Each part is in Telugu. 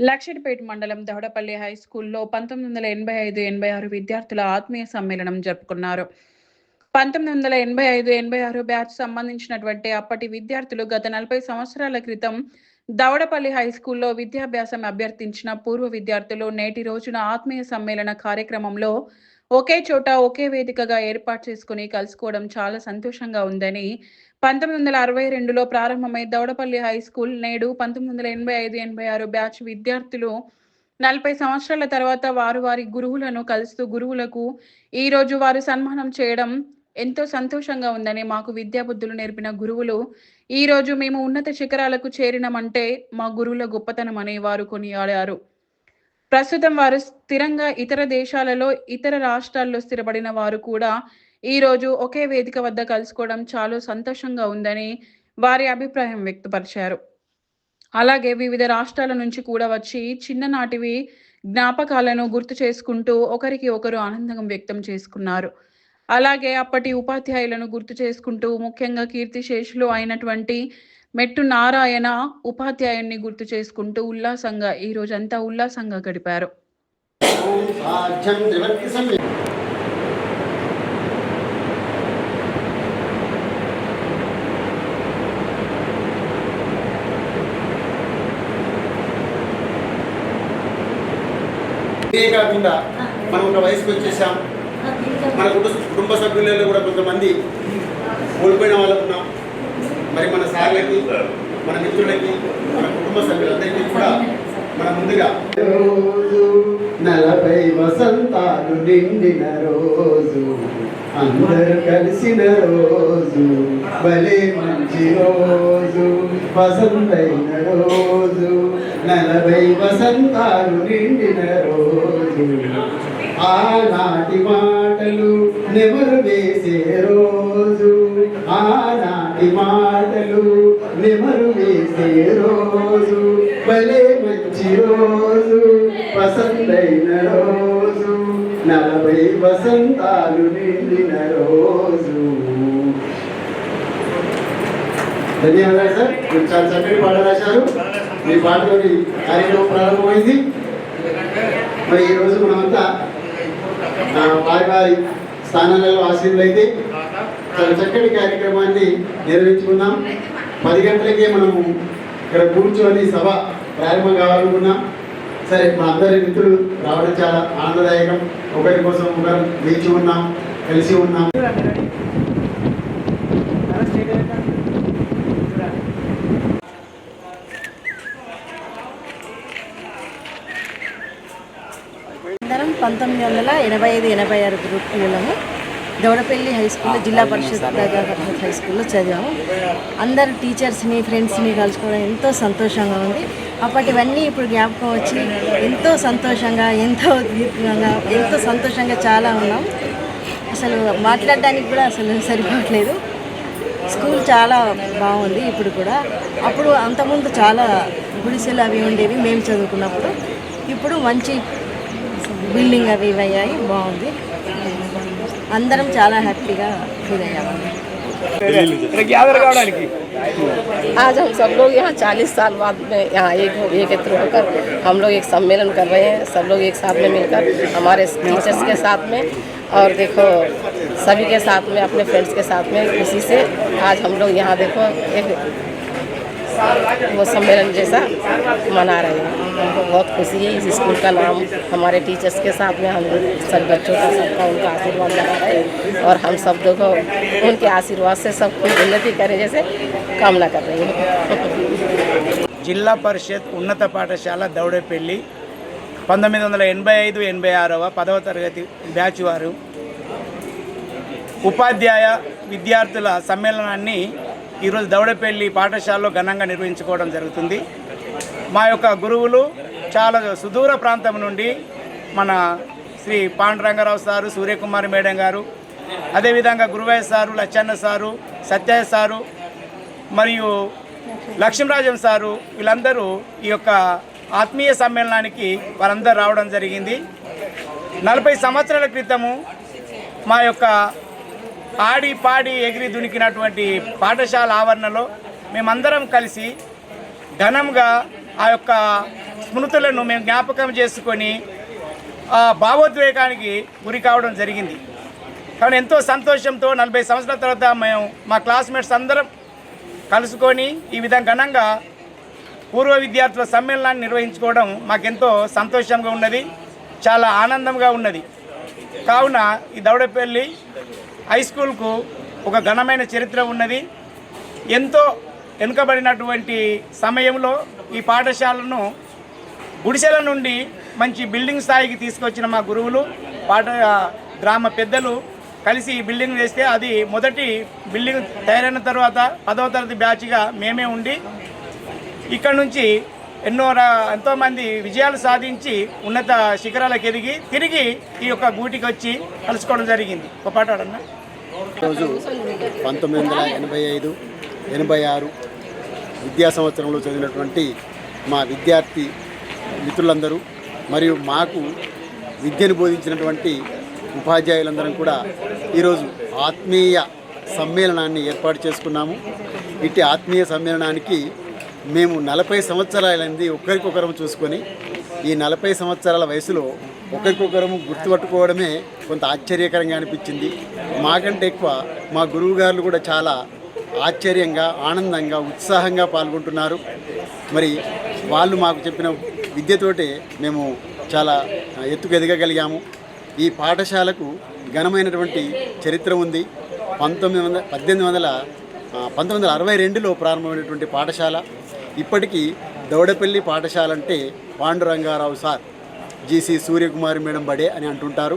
లక్షడిపేట మండలం దవడపల్లి హై స్కూల్లో పంతొమ్మిది వందల ఎనభై ఐదు ఎనభై ఆరు విద్యార్థుల ఆత్మీయ సమ్మేళనం జరుపుకున్నారు. పంతొమ్మిది వందల ఎనభై ఐదు ఎనభై ఆరు బ్యాచ్ సంబంధించినటువంటి అప్పటి విద్యార్థులు గత నలభై సంవత్సరాల క్రితం దవడపల్లి హై స్కూల్లో విద్యాభ్యాసం అభ్యర్థించిన పూర్వ విద్యార్థులు నేటి రోజున ఆత్మీయ సమ్మేళన కార్యక్రమంలో ఒకే చోట ఒకే వేదికగా ఏర్పాటు చేసుకుని కలుసుకోవడం చాలా సంతోషంగా ఉందని పంతొమ్మిది వందల అరవై రెండులో ప్రారంభమై దౌడపల్లి హై స్కూల్ నేడు పంతొమ్మిది వందల ఎనభై ఐదు ఎనభై ఆరు బ్యాచ్ విద్యార్థులు నలభై సంవత్సరాల తర్వాత వారు వారి గురువులను కలుస్తూ గురువులకు ఈ రోజు వారు సన్మానం చేయడం ఎంతో సంతోషంగా ఉందని మాకు విద్యాబుద్ధులు నేర్పిన గురువులు ఈ రోజు మేము ఉన్నత శిఖరాలకు చేరినమంటే మా గురువుల గొప్పతనం అని వారు కొనియాడారు. ప్రస్తుతం వారు స్థిరంగా ఇతర దేశాలలో ఇతర రాష్ట్రాల్లో స్థిరపడిన వారు కూడా ఈ రోజు ఒకే వేదిక వద్ద కలుసుకోవడం చాలా సంతోషంగా ఉందని వారి అభిప్రాయం వ్యక్తపరిచారు. అలాగే వివిధ రాష్ట్రాల నుంచి కూడా వచ్చి చిన్ననాటివి జ్ఞాపకాలను గుర్తు చేసుకుంటూ ఒకరికి ఒకరు ఆనందం వ్యక్తం చేసుకున్నారు. అలాగే అప్పటి ఉపాధ్యాయులను గుర్తు చేసుకుంటూ ముఖ్యంగా కీర్తిశేషులు అయినటువంటి మెట్టు నారాయణ ఉపాధ్యాయుణ్ణి గుర్తు చేసుకుంటూ ఉల్లాసంగా ఈ రోజంతా ఉల్లాసంగా గడిపారు. ఇదే కాకుండా మనం ఒక వయసుకు వచ్చేసాం. మన కుటుంబ కుటుంబ సభ్యులలో కూడా కొంతమంది కోల్పోయిన వాళ్ళు ఉన్నాం మరి మన సార్లకి మన మిత్రులకి మన కుటుంబ సభ్యులందరికీ కూడా మన ముందుగా రోజు నలభై వసంతాలు నిండిన రోజు అందరు కలిసిన రోజు భలే మంచి రోజు వసంతైన రోజు నలభై వసంతాలు నిండిన రోజు. ఆనాటి మాటలు నెమరు వేసే రోజు. ఆనాటి మాటలు నెమరు వేసే రోజు. భలే మంచి రోజు వసంతైన రోజు. నలభై వసంతాలు నిండిన రోజు. ధన్యవాదాలు సార్. మీరు చాలా చక్కటి పాట రాశారు. మీ పాటలోని కార్యక్రమం ప్రారంభమైంది. మరి ఈరోజు మనమంతా వారి వారి స్థానాలలో ఆశీర్వులైతే చాలా చక్కటి కార్యక్రమాన్ని నిర్వహించుకున్నాం పది గంటలకే మనము ఇక్కడ కూర్చొని సభ ప్రారంభం కావాలనుకున్నాం. సరే మా అందరి మిత్రులు రావడం చాలా ఆనందదాయకం. ఒకరి కోసం ఒకరు వేచి ఉన్నాం కలిసి ఉన్నాం అందరం పంతొమ్మిది వందల ఎనభై ఐదు ఎనభై ఆరు గ్రూపులము దౌడపల్లి హై స్కూల్లో జిల్లా పరిషత్ ప్రజా పరిషత్ హై స్కూల్లో చదివాము. అందరు టీచర్స్ని ఫ్రెండ్స్ని కలుసుకోవడం ఎంతో సంతోషంగా ఉంది. అప్పటివన్నీ ఇప్పుడు జ్ఞాపకం వచ్చి ఎంతో సంతోషంగా ఎంతో దీర్ఘంగా ఎంతో సంతోషంగా చాలా ఉన్నాం. అసలు మాట్లాడడానికి కూడా అసలు సరిపోవట్లేదు. స్కూల్ చాలా బాగుంది ఇప్పుడు కూడా. అప్పుడు అంతకుముందు చాలా గుడిసెలు అవి ఉండేవి మేము చదువుకున్నప్పుడు. ఇప్పుడు మంచి బిల్డింగ్ అవి ఇవి అయ్యాయి బాగుంది అందరం చాలా హ్యాపీగా ఫీల్ అయ్యాము आज हम सब लोग यहाँ 40 साल बाद में यहाँ एक एकत्र होकर हम लोग एक सम्मेलन कर रहे हैं सब लोग एक साथ में मिलकर हमारे टीचर्स के साथ में और देखो सभी के साथ में अपने फ्रेंड्स के साथ में खुशी से आज हम लोग यहाँ देखो एक वो सम्मेलन जैसा मना रहे हैं हमको बहुत खुशी है इस स्कूल का नाम हमारे टीचर्स के साथ में हम सब बच्चों का सबका उनका आशीर्वाद लगा रहे हैं और हम सब देखो उनके आशीर्वाद से सब कुछ उन्नति करें जैसे कामना कर रही हूँ జిల్లా పరిషత్ ఉన్నత పాఠశాల దౌడేపల్లి పంతొమ్మిది వందల ఎనభై ఐదు ఎనభై ఆరవ పదవ తరగతి బ్యాచ్ వారు ఉపాధ్యాయ విద్యార్థుల సమ్మేళనాన్ని ఈరోజు దౌడపల్లి పాఠశాలలో ఘనంగా నిర్వహించుకోవడం జరుగుతుంది. మా యొక్క గురువులు చాలా సుదూర ప్రాంతం నుండి మన శ్రీ పాండురంగారావు సారు సూర్యకుమార్ మేడం గారు అదేవిధంగా Guruvayya sir Lachanna sir Satyayya sir మరియు లక్ష్మీరాజం సారు వీళ్ళందరూ ఈ యొక్క ఆత్మీయ సమ్మేళనానికి వారందరూ రావడం జరిగింది. నలభై సంవత్సరాల క్రితము మా యొక్క పాడి పాడి ఎగిరి దునికినటువంటి పాఠశాల ఆవరణలో మేమందరం కలిసి ఘనంగా ఆ యొక్క స్మృతులను మేము జ్ఞాపకం చేసుకొని ఆ భావోద్వేగానికి గురి కావడం జరిగింది. కానీ ఎంతో సంతోషంతో నలభై సంవత్సరాల తర్వాత మేము మా క్లాస్మేట్స్ అందరం కలుసుకొని ఈ విధంగా ఘనంగా పూర్వ విద్యార్థుల సమ్మేళనాన్ని నిర్వహించుకోవడం మాకెంతో సంతోషంగా ఉన్నది చాలా ఆనందంగా ఉన్నది. కావున ఈ దౌడపల్లి హై స్కూల్కు ఒక ఘనమైన చరిత్ర ఉన్నది. ఎంతో వెనుకబడినటువంటి సమయంలో ఈ పాఠశాలను గుడిసెల నుండి మంచి బిల్డింగ్ స్థాయికి తీసుకొచ్చిన మా గురువులు పాఠ గ్రామ పెద్దలు కలిసి ఈ బిల్డింగ్ వేస్తే అది మొదటి బిల్డింగ్ తయారైన తర్వాత పదవ తరగతి బ్యాచ్గా మేమే ఉండి ఇక్కడ నుంచి ఎన్నో రా- ఎంతోమంది విజయాలు సాధించి ఉన్నత శిఖరాలకు ఎదిగి తిరిగి ఈ యొక్క గూటికి వచ్చి కలుసుకోవడం జరిగింది. ఒక పాట రోజు పంతొమ్మిది వందల ఎనభై ఐదు ఎనభై ఆరు విద్యా సంవత్సరంలో చదివినటువంటి మా విద్యార్థి మిత్రులందరూ మరియు మాకు విద్యను బోధించినటువంటి ఉపాధ్యాయులందరం కూడా ఈరోజు ఆత్మీయ సమ్మేళనాన్ని ఏర్పాటు చేసుకున్నాము. ఇట్టి ఆత్మీయ సమ్మేళనానికి మేము నలభై సంవత్సరాలైంది ఒకరికొకరం చూసుకొని ఈ నలభై సంవత్సరాల వయసులో ఒకరికొకరము గుర్తుపట్టుకోవడమే కొంత ఆశ్చర్యకరంగా అనిపించింది. మాకంటే ఎక్కువ మా గురువుగారు కూడా చాలా ఆశ్చర్యంగా ఆనందంగా ఉత్సాహంగా పాల్గొంటున్నారు. మరి వాళ్ళు మాకు చెప్పిన విద్యతోటే మేము చాలా ఎత్తుకు ఎదగగలిగాము ఈ పాఠశాలకు ఘనమైనటువంటి చరిత్ర ఉంది. పంతొమ్మిది వందల పద్దెనిమిది వందల పంతొమ్మిది వందల అరవై రెండులో ప్రారంభమైనటువంటి పాఠశాల. ఇప్పటికీ దౌడపల్లి పాఠశాల అంటే Pandurangarao sir G C Suryakumari madam బడే అని అంటుంటారు.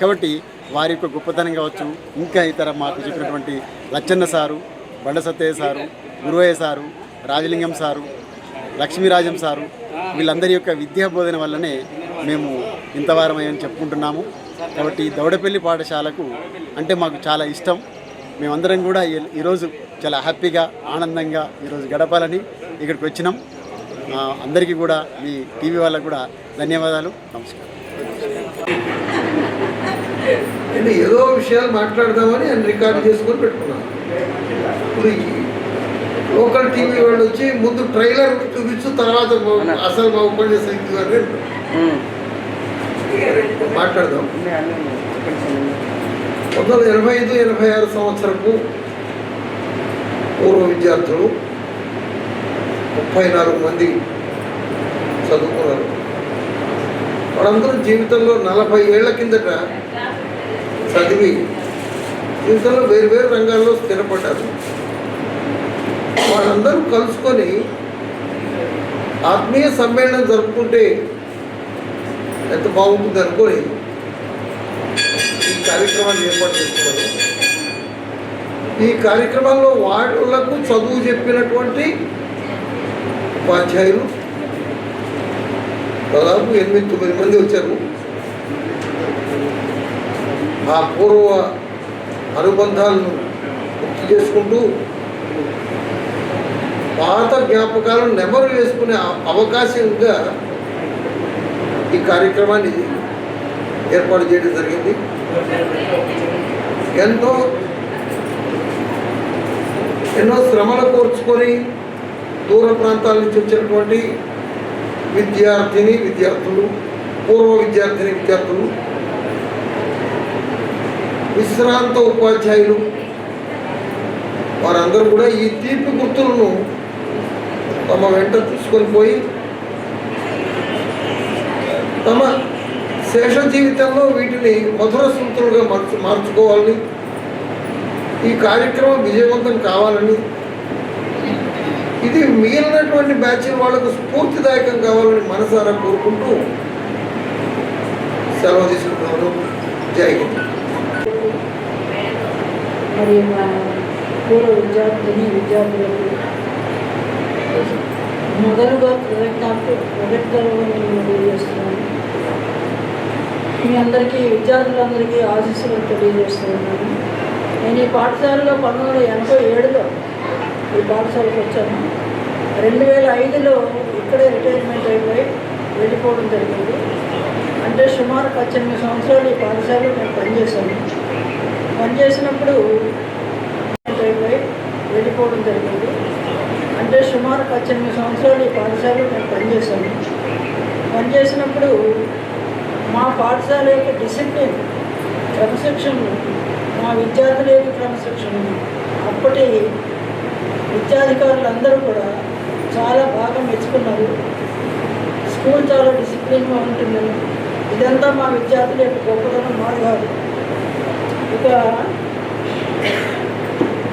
కాబట్టి వారి యొక్క గొప్పతనం కావచ్చు ఇంకా ఇతర మాకు చెప్పినటువంటి Lachanna sir Banda Sattayya sir Guruvayya sir Rajalingam sir Lakshmirajam sir వీళ్ళందరి యొక్క విద్యా బోధన వల్లనే మేము ఇంతవారమని చెప్పుకుంటున్నాము. కాబట్టి దౌడపల్లి పాఠశాలకు అంటే మాకు చాలా ఇష్టం. మేమందరం కూడా ఈరోజు చాలా హ్యాపీగా ఆనందంగా ఈరోజు గడపాలని ఇక్కడికి వచ్చినాం. అందరికీ కూడా మీ టీవీ వాళ్ళకు కూడా ధన్యవాదాలు. నమస్కారం. నేను ఏదో విషయాలు మాట్లాడదామని ఆయన రికార్డు చేసుకొని పెట్టుకున్నాను. ఇప్పుడు లోకల్ టీవీ వాళ్ళు వచ్చి ముందు ట్రైలర్ చూపించు తర్వాత అసలు మా ఉపన్యాసం మాట్లాడదాం. పంతొమ్మిది ఎనభై ఐదు ఎనభై ఆరు సంవత్సరపు పూర్వ విద్యార్థులు ముప్పై నాలుగు మంది చదువుకున్నారు. వాళ్ళందరూ జీవితంలో నలభై ఏళ్ళ కిందట చదివి జీవితంలో వేరు వేరు రంగాల్లో స్థిరపడ్డారు. వాళ్ళందరూ కలుసుకొని ఆత్మీయ సమ్మేళనం జరుపుకుంటే ఎంత బాగుంటుంది అనుకొని ఈ కార్యక్రమాన్ని ఏర్పాటు చేస్తున్నారు. ఈ కార్యక్రమంలో వాళ్ళకు చదువు చెప్పినటువంటి ఉపాధ్యాయులు దాదాపు ఎనిమిది తొమ్మిది మంది వచ్చారు. ఆ పూర్వ అనుబంధాలను గుర్తు చేసుకుంటూ పాత జ్ఞాపకాలను నెమరు వేసుకునే అవకాశంగా ఈ కార్యక్రమాన్ని ఏర్పాటు చేయడం జరిగింది. ఎంతో ఎన్నో శ్రమలు కోర్చుకొని దూర ప్రాంతాల నుంచి వచ్చినటువంటి విద్యార్థిని విద్యార్థులు పూర్వ విద్యార్థిని విద్యార్థులు విశ్రాంత ఉపాధ్యాయులు వారందరూ కూడా ఈ తీపి గుర్తులను తమ వెంట తీసుకొని పోయి తమ శేష జీవితంలో వీటిని మధుర సూత్రులుగా మార్చు మార్చుకోవాలని ఈ కార్యక్రమం విజయవంతం కావాలని ఇది మిగిలినటువంటి బ్యాచ్ వాళ్ళకు స్ఫూర్తిదాయకం కావాలని మనసారా కోరుకుంటూ సెలవు తీసుకుంటున్నాను. జై హింద్. మరి మా పూర్వ విద్యార్థిని విద్యార్థులకు మొదలుగా కృతజ్ఞతలు కృతజ్ఞతలు తెలియజేస్తున్నాను. మీ అందరికీ విద్యార్థులందరికీ ఆశీస్సులు తెలియజేస్తున్నాను. నేను ఈ పాఠశాలలో పంతొమ్మిది వందల ఎనభై ఏడులో ఈ పాఠశాలకు వచ్చాను రెండు వేల ఐదులో ఇక్కడే రిటైర్మెంట్ అయిపోయి వెళ్ళిపోవడం జరిగింది. అంటే సుమారు పద్దెనిమిది సంవత్సరాలు ఈ పాఠశాలలో నేను పనిచేశాను పనిచేసినప్పుడు అయిపోయి వెళ్ళిపోవడం జరిగింది. అంటే అంటే సుమారు పద్దెనిమిది సంవత్సరాలు ఈ పాఠశాలలో నేను పనిచేశాను పనిచేసినప్పుడు మా పాఠశాల యొక్క డిసిప్లిన్ క్రమశిక్షణ మా విద్యార్థుల యొక్క క్రమశిక్షణ అప్పటి విద్యాధికారులందరూ కూడా చాలా బాగా మెచ్చుకున్నారు. స్కూల్ చాలా డిసిప్లిన్గా ఉంటుందని. ఇదంతా మా విద్యార్థుల యొక్క గొప్పతనం మాది కాదు. ఇక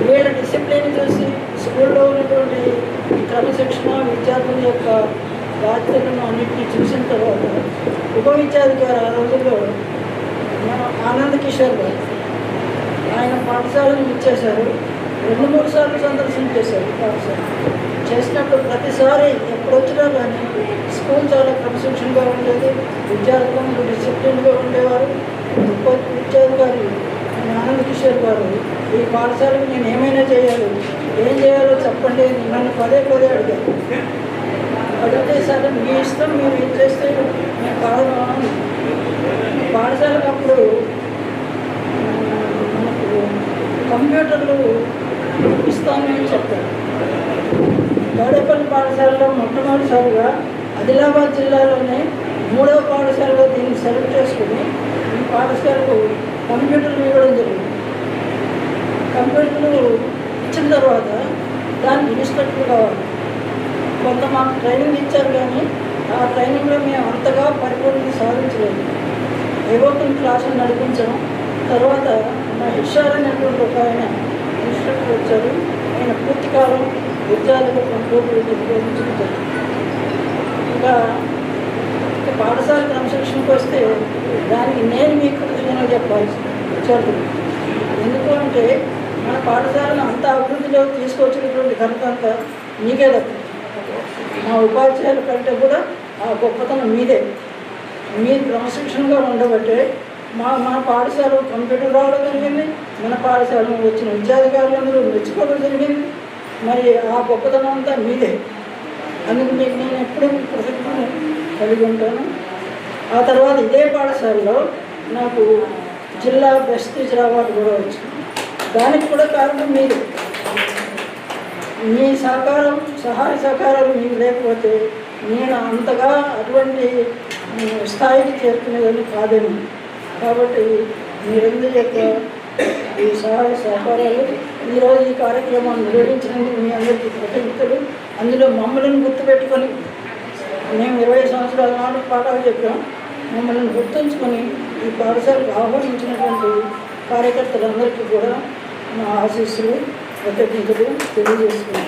వీళ్ళ డిసిప్లిన్ చూసి స్కూల్లో ఉన్నటువంటి క్రమశిక్షణ విద్యార్థుల యొక్క బాధ్యతలను అన్నింటినీ చూసిన తర్వాత ఉప విద్యాధికారి ఆ రోజుల్లో మన ఆనంద్ కిషోర్ గారు ఆయన పాఠశాలను ఇచ్చేశారు రెండు మూడు సార్లు సందర్శన చేశారు పాఠశాల చేసినప్పుడు ప్రతిసారి ఎప్పుడు వచ్చినా కానీ స్కూల్ చాలా క్రమశిక్షణగా ఉండేది విద్యార్థులు డిసిప్లిన్గా ఉండేవారు. ఉప విద్యాధికారి ఆనంద్ కిషోర్ గారు ఈ పాఠశాలకు నేను ఏమైనా చేయాలి? ఏం చేయాలో చెప్పండి నన్ను పదే పదే అడిగారు. అడిగితే సరే మీ ఇష్టం మీరు ఏం చేస్తే నేను కాదు పాఠశాలకు అప్పుడు మనకు కంప్యూటర్లు ఇస్తామని చెప్పారు. గౌడపల్లి పాఠశాలలో మొట్టమొదటిసారిగా ఆదిలాబాద్ జిల్లాలోనే మూడవ పాఠశాలలో దీన్ని సెలెక్ట్ చేసుకుని ఈ పాఠశాలకు కంప్యూటర్లు ఇవ్వడం జరిగింది. కంప్యూటర్లు ఇచ్చిన తర్వాత దాన్ని ఇన్స్ట్రక్టర్ కావాలి కొంత మాకు ట్రైనింగ్ ఇచ్చారు కానీ ఆ ట్రైనింగ్లో మేము అంతగా పరిపూర్ణత సాధించలేదు. ఏవో కొన్ని క్లాసులు నడిపించాం. తర్వాత మా హెచ్ఆర్ అనేటువంటి ఒక ఆయన ఇన్స్ట్రక్టర్ వచ్చారు ఆయన పూర్తి కాలం విద్యార్థులకు కంప్యూటర్ ఉపయోగించుకుంటారు ఇంకా పాఠశాల క్రమశిక్షణకు వస్తే దానికి నేను మీకు కృతజ్ఞతలు చెప్పాలి విద్యార్థులు ఎందుకు అంటే మన పాఠశాలను అంత అభివృద్ధిలో తీసుకొచ్చినటువంటి ఘనత అంతా మీకే దక్కింది మా ఉపాధ్యాయుల కంటే కూడా ఆ గొప్పతనం మీదే. మీరు క్రమశిక్షణగా ఉండబట్టే మా మా పాఠశాల కంప్యూటర్ రావడం జరిగింది. మన పాఠశాలలో వచ్చిన విద్యాధికారులందరూ మెచ్చుకోవడం జరిగింది. మరి ఆ గొప్పతనం అంతా మీదే. అందుకు మీకు నేను ఎప్పుడూ కృతజ్ఞతలు కలిగి ఉంటాను. ఆ తర్వాత ఇదే పాఠశాలలో నాకు జిల్లా బెస్ట్ టీచర్ అవార్డు కూడా వచ్చింది. దానికి కూడా కారణం మీరు మీ సహకారం సహాయ సహకారాలు మీకు లేకపోతే నేను అంతగా అటువంటి స్థాయికి చేరుకునేదని కాదేమో. కాబట్టి మీరందరి యొక్క ఈ సహాయ సహకారాలు ఈరోజు ఈ కార్యక్రమాన్ని నిర్వహించినందుకు మీ అందరికీ కృతజ్ఞతలు. అందులో మమ్మల్ని గుర్తుపెట్టుకొని మేము ఇరవై సంవత్సరాల నాడు పాఠాలు చెప్పాం. మమ్మల్ని గుర్తుంచుకొని ఈ పాఠశాలకు ఆహ్వానించినటువంటి కార్యకర్తలందరికీ కూడా మా ఆశీస్సులు కృతజ్ఞతలు తెలియజేసుకున్నాం